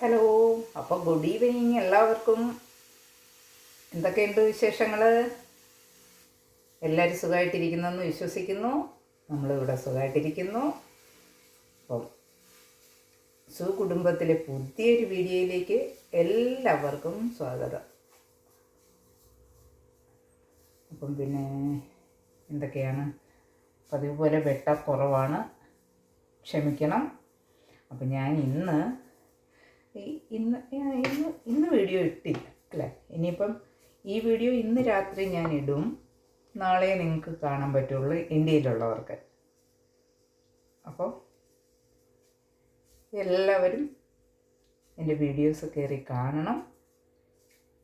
Hello. അപ്പോൾ good evening എല്ലാവർക്കും. എന്തൊക്കെയുണ്ട് വിശേഷങ്ങൾ എല്ലാവരും സുഖമായിട്ടിരിക്കുന്നെന്ന് വിശ്വസിക്കുന്നു. നമ്മളിവിടെ സുഖമായിട്ടിരിക്കുന്നു അപ്പം സുകുടുംബത്തിലെ പുതിയൊരു വീഡിയോയിലേക്ക് എല്ലാവർക്കും സ്വാഗതം. അപ്പം പിന്നെ എന്തൊക്കെയാണ്? പതിവ് പോലെ വെട്ട കുറവാണ് ക്ഷമിക്കണം. അപ്പം ഞാൻ ഇന്ന് ഇന്ന് ഇന്ന് ഇന്ന് വീഡിയോ ഇട്ടില്ല അല്ലേ? ഇനിയിപ്പം ഈ വീഡിയോ ഇന്ന് രാത്രി ഞാൻ ഇടും. നാളെ നിങ്ങൾക്ക് കാണാൻ പറ്റുള്ളൂ ഇന്ത്യയിലുള്ളവർക്ക്. അപ്പോൾ എല്ലാവരും എന്റെ വീഡിയോസ് കയറി കാണണം.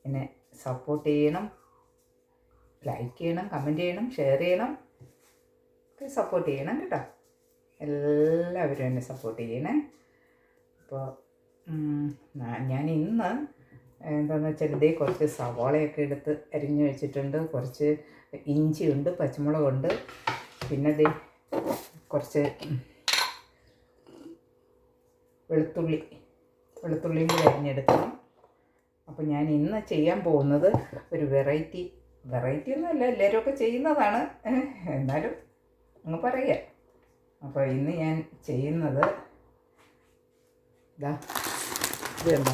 എന്നെ സപ്പോർട്ട് ചെയ്യണം. ലൈക്ക് ചെയ്യണം കമന്റ് ചെയ്യണം ഷെയർ ചെയ്യണം. ഒക്കെ സപ്പോർട്ട് ചെയ്യണം കേട്ടോ. എല്ലാവരും എന്നെ സപ്പോർട്ട് ചെയ്യണേ. അപ്പോൾ ഞാൻ ഇന്ന് എന്താണെന്ന് വെച്ചാൽ ഇതേ കുറച്ച് സവാളയൊക്കെ എടുത്ത് അരിഞ്ഞു വെച്ചിട്ടുണ്ട്. കുറച്ച് ഇഞ്ചിയുണ്ട് പച്ചമുളകുണ്ട്. പിന്നെ ദേ കുറച്ച് വെളുത്തുള്ളി വെളുത്തുള്ളിയും കൂടി അരിഞ്ഞെടുക്കണം. അപ്പോൾ ഞാൻ ഇന്ന് ചെയ്യാൻ പോകുന്നത് ഒരു വെറൈറ്റി വെറൈറ്റി ഒന്നുമല്ല എല്ലാവരും ചെയ്യുന്നതാണ്. എന്നാലും അങ്ങ് പറയുക അപ്പോൾ ഇന്ന് ഞാൻ ചെയ്യുന്നത് ഇതാ ഇത് കണ്ടോ?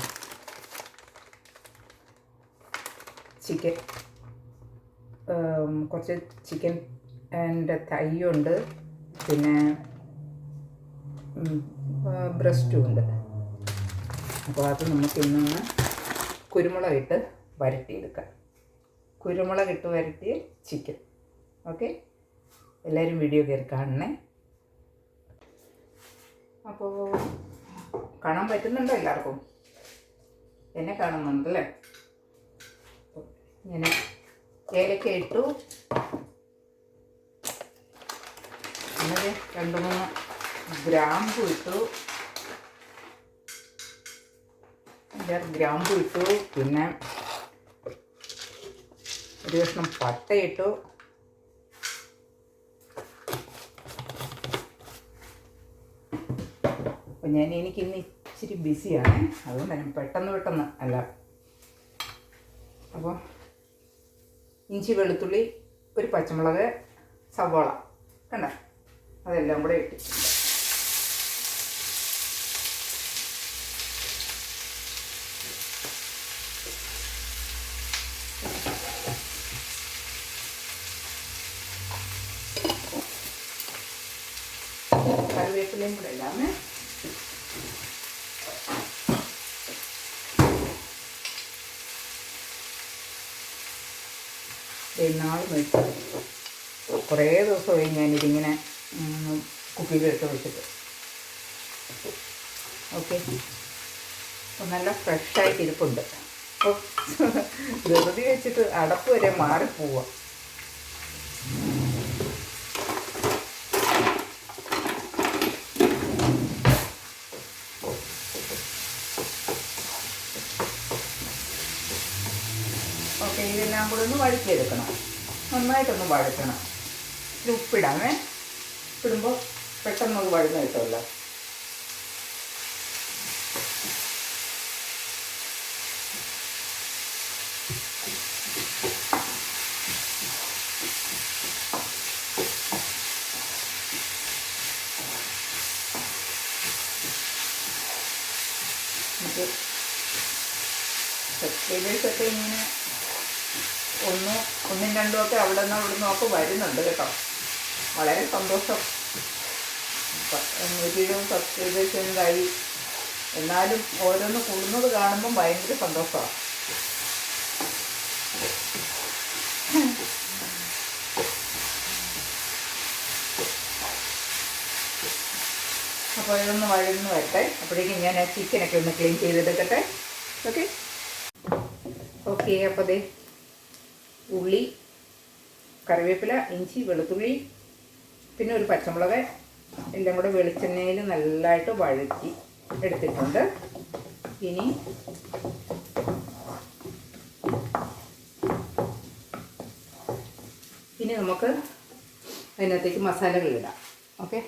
ചിക്കൻ. കുറച്ച് ചിക്കൻ എന്റെ തൈയുണ്ട്. പിന്നെ ബ്രസ്റ്റും ഉണ്ട്. അപ്പോൾ അത് നമുക്ക് ഇന്നൊന്ന് കുരുമുളക് ഇട്ട് വരട്ടിയെടുക്കാം. കുരുമുളക് ഇട്ട് വരട്ടിയ ചിക്കൻ. ഓക്കെ? എല്ലാവരും വീഡിയോ കയറി കാണണേ. അപ്പോൾ കാണാൻ പറ്റുന്നുണ്ടോ എല്ലാവർക്കും? എന്നെ കാണുന്നുണ്ടല്ലേ? ഇങ്ങനെ ഏലക്ക ഇട്ടു. അങ്ങനെ രണ്ട് മൂന്ന് ഗ്രാമ്പു ഇട്ടു. ഗ്രാമ്പു ഇട്ടു. പിന്നെ ഒരു കഷ്ണം പട്ട ഇട്ടു. അപ്പം ഞാൻ എനിക്ക് ഇന്ന് ഇച്ചിരി ബിസിയാണ്. അതുകൊണ്ട് ഞാൻ പെട്ടെന്ന് പെട്ടെന്ന് അല്ല. അപ്പോൾ ഇഞ്ചി വെളുത്തുള്ളി ഒരു പച്ചമുളക് സവാള. കണ്ട? അതെല്ലാം കൂടെ ഇട്ടിട്ടുണ്ട് കറിവേപ്പിലയും കൂടെ ഇടാമേ. നാളെ വെച്ചു കുറേ ദിവസമായി ഞാനിതിങ്ങനെ കുപ്പിയിലിട്ട് വെച്ചിട്ട്. ഓക്കെ. നല്ല ഫ്രഷായിട്ട് ഇരിപ്പുണ്ട്. അപ്പോൾ ധൃതി വെച്ചിട്ട് അടപ്പ് വരെ മാറിപ്പോവുക ഓക്കെ ഇതെല്ലാം കൂടെ ഒന്ന് വഴറ്റിയെടുക്കണം. നന്നായിട്ടൊന്ന് വഴറ്റണം. ഉപ്പിടാമേ ഇടുമ്പോൾ പെട്ടെന്ന് അത് വഴന്ന് കിട്ടുമല്ലോ നമുക്ക് സബ്സ്ക്രൈബേഴ്സൊക്കെ ഇങ്ങനെ ഒന്ന് രണ്ടും ഒക്കെ അവിടെ നിന്ന് അവിടെ നിന്നൊക്കെ വരുന്നുണ്ട് കേട്ടോ. വളരെ സന്തോഷം. നൂറ്റി എന്തായി എന്നാലും ഓരോന്ന് കൂടുന്നത് കാണുമ്പം ഭയങ്കര സന്തോഷമാണ്. അപ്പോൾ ഇതൊന്ന് വഴന്ന് വരട്ടെ. അപ്പോഴേക്കും ഞാൻ ആ ചിക്കനൊക്കെ ഒന്ന് ക്ലീൻ ചെയ്തെടുക്കട്ടെ. ഓക്കെ ഓക്കെ അപ്പോൾ ദേ ഉള്ളി കറിവേപ്പില ഇഞ്ചി വെളുത്തുള്ളി പിന്നെ ഒരു പച്ചമുളക് എല്ലാം കൂടെ വെളിച്ചെണ്ണയിൽ നല്ലതായിട്ട് വഴറ്റി എടുത്തിട്ടുണ്ട്. ഇനി ഇനി നമുക്ക് അതിനകത്തേക്ക് മസാലകൾ ഇടാം. ഓക്കെ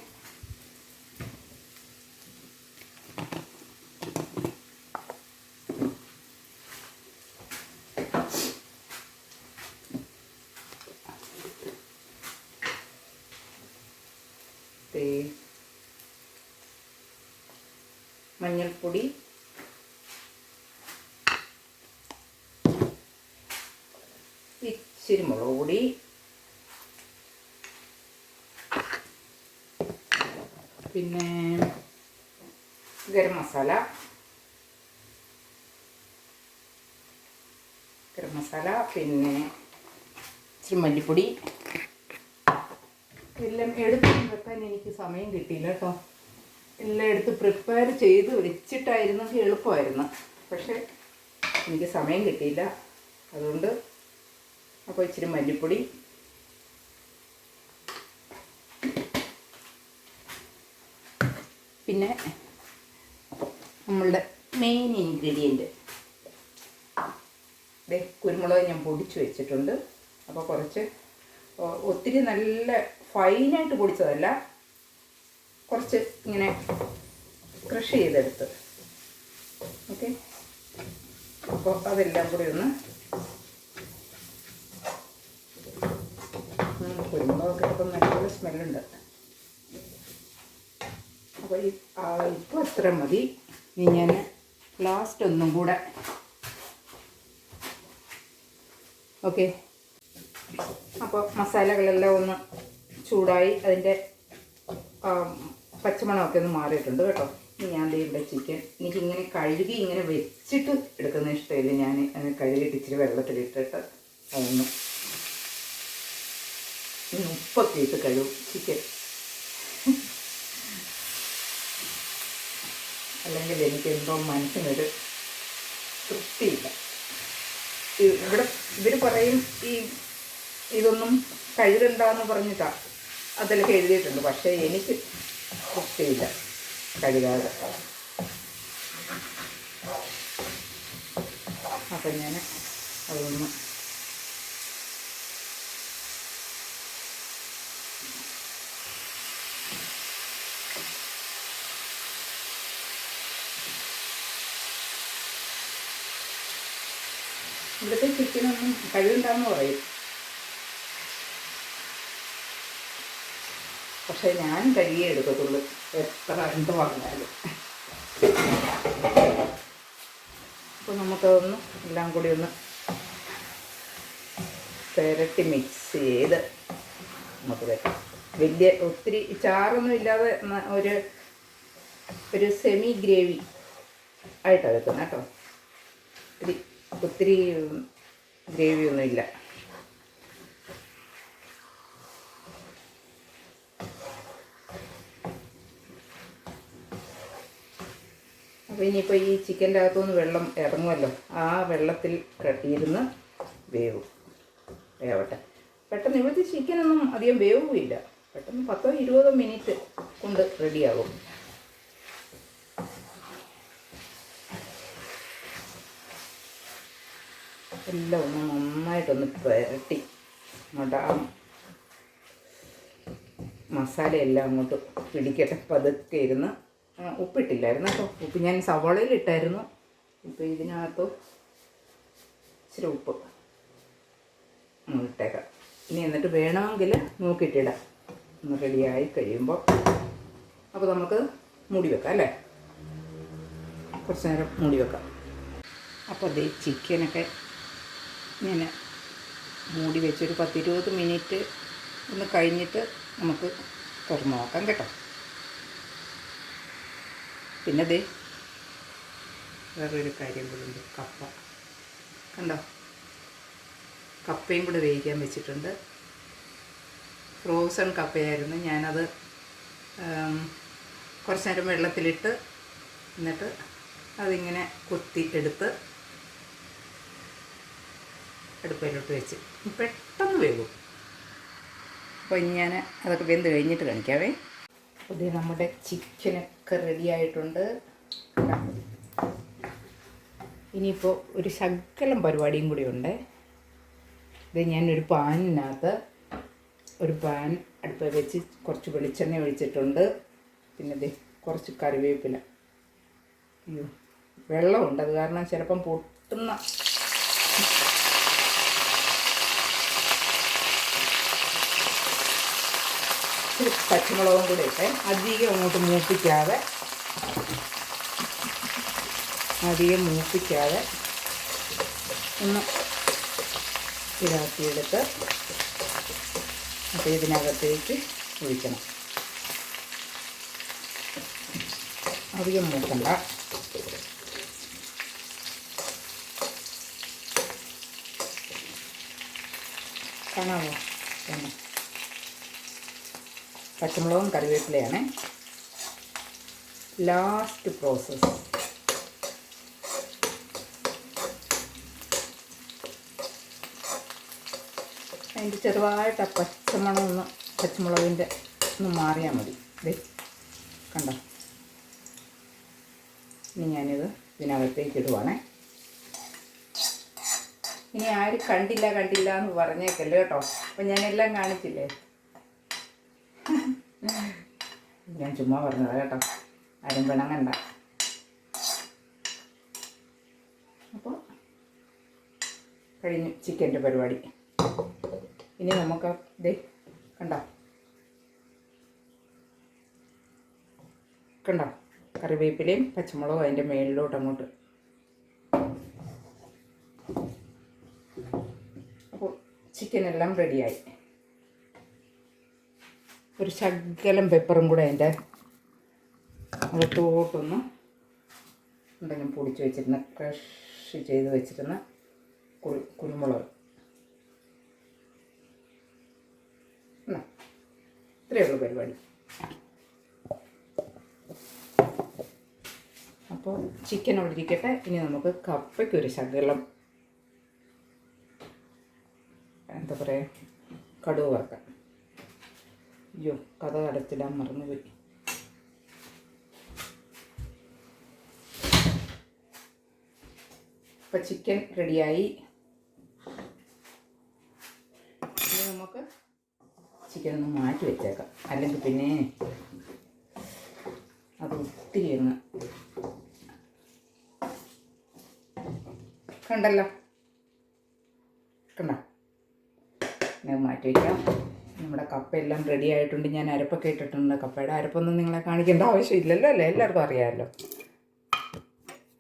ദേ മഞ്ഞൾപ്പൊടി. ഇച്ചിരി മുളക് പൊടി. പിന്നെ ഗരം മസാല. ഗരം മസാല പിന്നെ ഇച്ചിരി മല്ലിപ്പൊടി. എല്ലാം എടുത്ത് വെക്കാൻ എനിക്ക് സമയം കിട്ടിയില്ല കേട്ടോ. എല്ലാം എടുത്ത് പ്രിപ്പയർ ചെയ്ത് വെച്ചിട്ടായിരുന്നെങ്കിൽ എളുപ്പമായിരുന്നു. പക്ഷേ എനിക്ക് സമയം കിട്ടിയില്ല. അതുകൊണ്ട് അപ്പോൾ ഇച്ചിരി മല്ലിപ്പൊടി പിന്നെ നമ്മളുടെ മെയിൻ ഇൻഗ്രീഡിയന്റ് ഇതേ കുരുമുളക് ഞാൻ പൊടിച്ച് വെച്ചിട്ടുണ്ട്. അപ്പോൾ കുറച്ച് ഒത്തിരി നല്ല ഫൈനായിട്ട് പൊടിച്ചതല്ല. കുറച്ച് ഇങ്ങനെ ക്രഷ് ചെയ്തെടുത്ത്. ഓക്കെ അപ്പോൾ അതെല്ലാം കൂടി ഒന്ന് കുരുമുളകൊക്കെ ഇപ്പം നല്ല സ്മെല്ലുണ്ട് അപ്പോൾ ഈ ഇപ്പോൾ അത്ര മതി. ഇനി ഞാൻ ലാസ്റ്റ് ഒന്നും കൂടെ. ഓക്കെ അപ്പോൾ മസാലകളെല്ലാം ഒന്ന് ചൂടായി അതിന്റെ പച്ചമണമൊക്കെ ഒന്ന് മാറിയിട്ടുണ്ട് കേട്ടോ. ഞാൻ ഇവിടെ ചിക്കൻ എനിക്കിങ്ങനെ കഴുകി ഇങ്ങനെ വെച്ചിട്ട് എടുക്കുന്ന ഇഷ്ടമില്ല ഞാൻ അങ്ങനെ കഴുകിയിട്ട് ഇച്ചിരി വെള്ളത്തിലിട്ടിട്ട് അതൊന്ന് ഉപ്പൊക്കെ ഇട്ട് കഴുകും ചിക്കൻ. അല്ലെങ്കിൽ എനിക്ക് എന്തോ മനസ്സിനൊരു തൃപ്തിയില്ല. ഇവിടെ ഇവർ പറയും ഈ ഇതൊന്നും കഴുകണ്ടെന്ന് പറഞ്ഞിട്ടാ. അതിലൊക്കെ എഴുതിയിട്ടുണ്ട്. പക്ഷേ എനിക്ക് തൃപ്തിയില്ല കഴുകാതെ. അപ്പം ഞാൻ അതൊന്ന് ഇവിടുത്തെ ചിക്കനൊന്നും കഴിവുണ്ടാന്ന് പറയും. പക്ഷെ ഞാൻ കഴുകിയേ എടുക്കത്തുള്ളൂ. എത്ര എന്ത് പറഞ്ഞാലും. അപ്പോൾ നമുക്കതൊന്ന് എല്ലാം കൂടി ഒന്ന് പെരട്ടി മിക്സ് ചെയ്ത് നമുക്ക് വെക്കാം. വലിയ ഒത്തിരി ചാറൊന്നും ഇല്ലാതെ ഒരു ഒരു സെമി ഗ്രേവി ആയിട്ടാണ് വെക്കുന്നത് കേട്ടോ. ഒത്തിരി ഒത്തിരി ഗ്രേവി അപ്പോൾ ഇനിയിപ്പോൾ ഈ ചിക്കന്റെ അകത്തുനിന്ന് വെള്ളം ഇറങ്ങുമല്ലോ. ആ വെള്ളത്തിൽ കട്ടിയിരുന്ന് വേവും. വേവട്ടെ. പെട്ടെന്ന് ഇവിടുത്തെ ചിക്കനൊന്നും അധികം വേവുമില്ല പെട്ടെന്ന് പത്തോ ഇരുപതോ മിനിറ്റ് കൊണ്ട് റെഡിയാകും എല്ലാം ഒന്ന് നന്നായിട്ടൊന്ന് പുരട്ടി. അങ്ങോട്ട് ആ മസാല എല്ലാം അങ്ങോട്ട് പിടിക്കട്ടെ. പതുക്കെ ഇരുന്ന് ഉപ്പിട്ടില്ലായിരുന്നു കേട്ടോ. ഉപ്പ് ഞാൻ സവാളയിൽ ഇട്ടായിരുന്നു. ഇപ്പോൾ ഇതിനകത്ത് ഇച്ചിരി ഉപ്പ് ഇട്ടേക്കാം. ഇനി എന്നിട്ട് വേണമെങ്കിൽ നോക്കിയിട്ടിടാം. ഒന്ന് റെഡിയായി കഴിയുമ്പോൾ. അപ്പോൾ നമുക്ക് മൂടി വെക്കാം അല്ലേ? കുറച്ച് നേരം മൂടി വെക്കാം. അപ്പോൾ അതേ ചിക്കനൊക്കെ ഞാൻ മൂടി വെച്ചൊരു പത്തിരുപത് മിനിറ്റ് ഒന്ന് കഴിഞ്ഞിട്ട് നമുക്ക് തുറന്നു നോക്കാം കേട്ടോ. പിന്നെ ദേ വേറൊരു കാര്യം കൂടെ ഉണ്ട്. കപ്പ. കണ്ടോ? കപ്പയും കൂടെ വേവിക്കാൻ വെച്ചിട്ടുണ്ട്. ഫ്രോസൺ കപ്പയായിരുന്നു. ഞാനത് കുറച്ച് നേരം വെള്ളത്തിലിട്ട് എന്നിട്ട് അതിങ്ങനെ കൊത്തി എടുത്ത് അടുപ്പയിലോട്ട് വെച്ച്. പെട്ടെന്ന് വേകും അപ്പോൾ ഞാൻ അതൊക്കെ വെന്ത് കഴിഞ്ഞിട്ട് കാണിക്കാവേ. ഇത് നമ്മുടെ ചിക്കനൊക്കെ റെഡി ആയിട്ടുണ്ട്. ഇനിയിപ്പോൾ ഒരു ശകലം പരിപാടിയും കൂടി ഉണ്ട്. ഇത് ഞാനൊരു പാനിനകത്ത് ഒരു പാൻ അടുപ്പ് വെച്ച് കുറച്ച് വെളിച്ചെണ്ണ ഒഴിച്ചിട്ടുണ്ട്. പിന്നെ ഇത് കുറച്ച് കറിവേപ്പില. അയ്യോ വെള്ളമുണ്ട്. അത് കാരണം ചിലപ്പം പൊട്ടുന്ന ഇച്ചിരി പച്ചമുളകും കൂടെ ഇട്ട്. അധികം അങ്ങോട്ട് മൂപ്പിക്കാതെ അധികം മൂപ്പിക്കാതെ ഒന്ന് ഇതാക്കിയെടുത്ത് അപ്പോൾ ഇതിനകത്തേക്ക് ഒഴിക്കണം. അധികം മൂക്കണ്ട. കാണാമോ തന്നെ. പച്ചമുളകും കറിവേപ്പിലയാണ്. ലാസ്റ്റ് പ്രോസസ് അതിന്റെ ചെറുതായിട്ട് ആ പച്ചമണം ഒന്ന് പച്ചമുളകിന്റെ ഒന്ന് മാറിയാൽ മതി. ദേ കണ്ടോ? ഇനി ഞാനിത് ഇതിനകത്തേക്ക് ഇടുവാണേ. ഇനി ആരും കണ്ടില്ല കണ്ടില്ല എന്ന് പറഞ്ഞേക്കല്ലേ കേട്ടോ. അപ്പം ഞാനെല്ലാം കാണിച്ചില്ലേ? ഞാൻ ചുമ്മാ പറഞ്ഞതാണ് കേട്ടോ. ആരും പിണങ്ങണ്ട. അപ്പോൾ കഴിഞ്ഞു ചിക്കന്റെ പരിപാടി. ഇനി നമുക്ക് ദേ കണ്ടോ? കണ്ടോ? കറിവേപ്പിലയും പച്ചമുളകും അതിന്റെ മേളിലോട്ട് അങ്ങോട്ട്. അപ്പോൾ ചിക്കനെല്ലാം റെഡിയായി ഒരു ശകലം പെപ്പറും കൂടെ അതിന്റെ അകത്തോട്ടൊന്ന് എന്തെങ്കിലും പൊടിച്ച് വെച്ചിരുന്ന ക്രഷ് ചെയ്ത് വെച്ചിരുന്ന കുരു കുരുമുളക്. ഇത്രയേ ഉള്ളൂ പരിപാടി. അപ്പോൾ ചിക്കൻ അവിടെ ഇരിക്കട്ടെ ഇനി നമുക്ക് കപ്പയ്ക്ക് ഒരു ശകലം എന്താ പറയുക കടുവ് വറക്കാം. അയ്യോ കഥ അടച്ചിടാൻ മറന്നുപോയി. ഇപ്പം ചിക്കൻ റെഡിയായി നമുക്ക് ചിക്കൻ ഒന്ന് മാറ്റി വെച്ചേക്കാം. അല്ലെങ്കിൽ പിന്നെ അത് ഒത്തിരി അങ്ങ് കണ്ടല്ലോ? കണ്ട? മാറ്റി വയ്ക്കാം നമ്മുടെ കപ്പയെല്ലാം റെഡി ആയിട്ടുണ്ട്. ഞാൻ അരപ്പൊക്കെ ഇട്ടിട്ടുണ്ട്. കപ്പയുടെ അരപ്പൊന്നും നിങ്ങളെ കാണിക്കേണ്ട ആവശ്യമില്ലല്ലോ അല്ലേ? എല്ലാവർക്കും അറിയാമല്ലോ.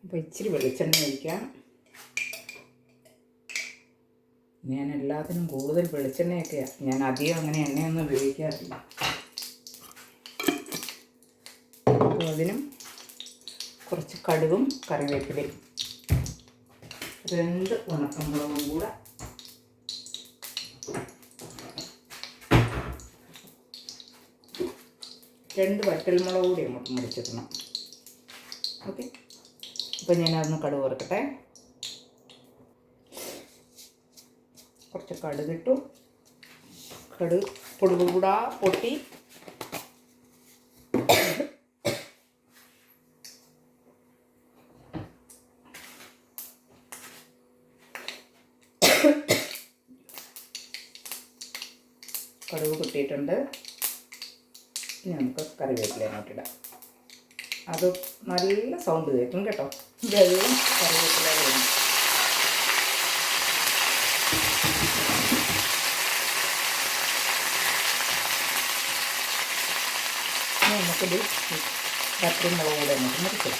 അപ്പോൾ ഇച്ചിരി വെളിച്ചെണ്ണ ഒഴിക്കാം. ഞാൻ എല്ലാത്തിനും കൂടുതൽ വെളിച്ചെണ്ണയൊക്കെയാണ് ഞാൻ അധികം അങ്ങനെ എണ്ണയൊന്നും ഉപയോഗിക്കാറില്ല. അപ്പോൾ അതിനും കുറച്ച് കടുവും കറിവേപ്പിലയും. രണ്ട് ഉണക്കമുളകും കൂടെ രണ്ട് വറ്റൽമുളക് കൂടി അങ്ങോട്ട് മുറിച്ചിടണം. ഓക്കെ. അപ്പോൾ ഞാനതൊന്ന് കടുക് വറുക്കട്ടെ. കുറച്ച് കടുകിട്ടു കടുക് പൊടുകൂടാ പൊട്ടി. കടുക് പൊട്ടിയിട്ടുണ്ട്. ഇനി നമുക്ക് കറിവേപ്പില അങ്ങോട്ട് ഇടാം. അത് നല്ല സൗണ്ട് കേൾക്കും കേട്ടോ. വെള്ളം കറിവേപ്പില ഇനി നമുക്കിത് രാത്രി മുളക് കൂടെ മുറിക്കാം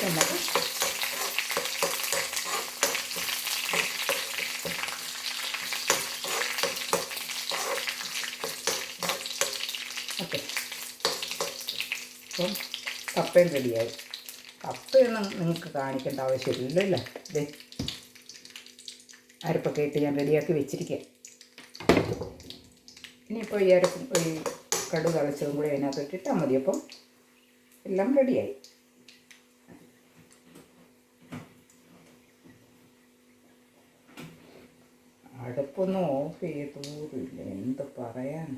എന്നിട്ട് ഓക്കെ അപ്പം കപ്പയും റെഡിയായി. കപ്പയൊന്നും നിങ്ങൾക്ക് കാണിക്കേണ്ട ആവശ്യമില്ലല്ലോ ഇത് അരപ്പൊക്കെ ഇട്ട് ഞാൻ റെഡിയാക്കി വെച്ചിരിക്കുക ഇനിയിപ്പോൾ ഈ അരപ്പ് ഈ കടു തളച്ചതും കൂടി അതിനകത്ത് ഇട്ടാൽ മതി. അപ്പം എല്ലാം റെഡിയായി. അടുപ്പൊന്നും ഓഫ് ചെയ്തോറില്ല എന്ത് പറയാൻ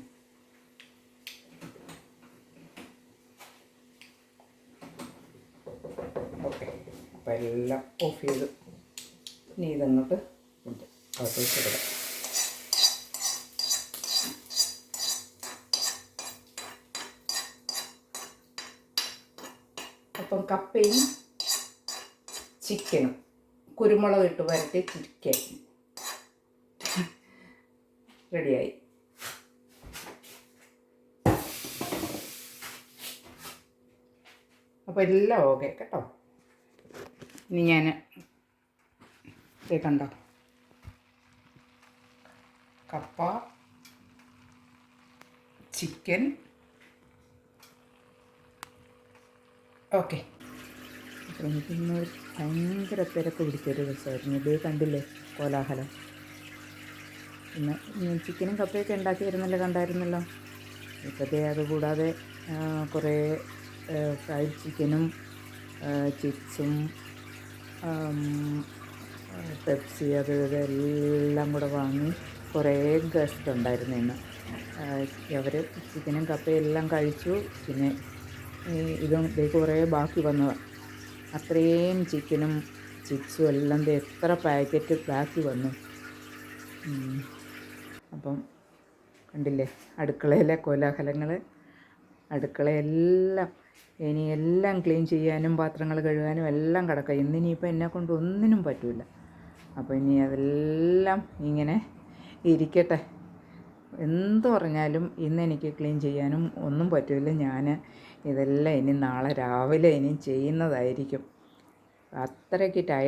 ഓക്കെ അപ്പം എല്ലാം ഓഫ് ചെയ്ത് ഇനി ഇതങ്ങോട്ട് ഉണ്ട്. അകത്തേക്ക് അപ്പം കപ്പയും ചിക്കനും കുരുമുളക് ഇട്ട് വരട്ടി ചിക്കൻ റെഡിയായി. അപ്പോൾ എല്ലാം ഓക്കെ കേട്ടോ. ഇനി ഞാൻ കണ്ടോ കപ്പ ചിക്കൻ ഓക്കെ എനിക്കിന്ന് ഭയങ്കര തിരക്ക് പിടിച്ചൊരു ദിവസമായിരുന്നു. ഇത് കണ്ടില്ലേ കോലാഹലം? ഞാൻ ചിക്കനും കപ്പയൊക്കെ ഉണ്ടാക്കിയിരുന്നല്ലോ കണ്ടായിരുന്നല്ലോ. ഇപ്പോഴത്തെ അതുകൂടാതെ കുറേ ഫ്രൈഡ് ചിക്കനും ചിപ്സും പെപ്സി അത് ഇതെല്ലാം കൂടെ വാങ്ങി കുറേ ഗസ്റ്റ് ഉണ്ടായിരുന്നു ഇന്ന്. അവർ ചിക്കനും കപ്പയും എല്ലാം കഴിച്ചു. പിന്നെ ഇതും ദേ കുറേ ബാക്കി വന്നതാണ് അത്രയും ചിക്കനും ചിപ്സും എല്ലാം എത്ര പാക്കറ്റ് ബാക്കി വന്നു. അപ്പം കണ്ടില്ലേ? അടുക്കളയിലെ കോലാഹലങ്ങൾ അടുക്കളയെല്ലാം ഇനി എല്ലാം ക്ലീൻ ചെയ്യാനും പാത്രങ്ങൾ കഴുകാനും എല്ലാം കിടക്കുക ഇന്നിനിയിപ്പോൾ എന്നെ കൊണ്ട് ഒന്നിനും പറ്റില്ല അപ്പോൾ ഇനി അതെല്ലാം ഇങ്ങനെ ഇരിക്കട്ടെ. എന്ത് പറഞ്ഞാലും ഇന്ന് എനിക്ക് ക്ലീൻ ചെയ്യാനും ഒന്നും പറ്റില്ല ഞാൻ ഇതെല്ലാം ഇനി നാളെ രാവിലെ ഇനി ചെയ്യുന്നതായിരിക്കും. അത്രയ്ക്ക് ടയർഡ്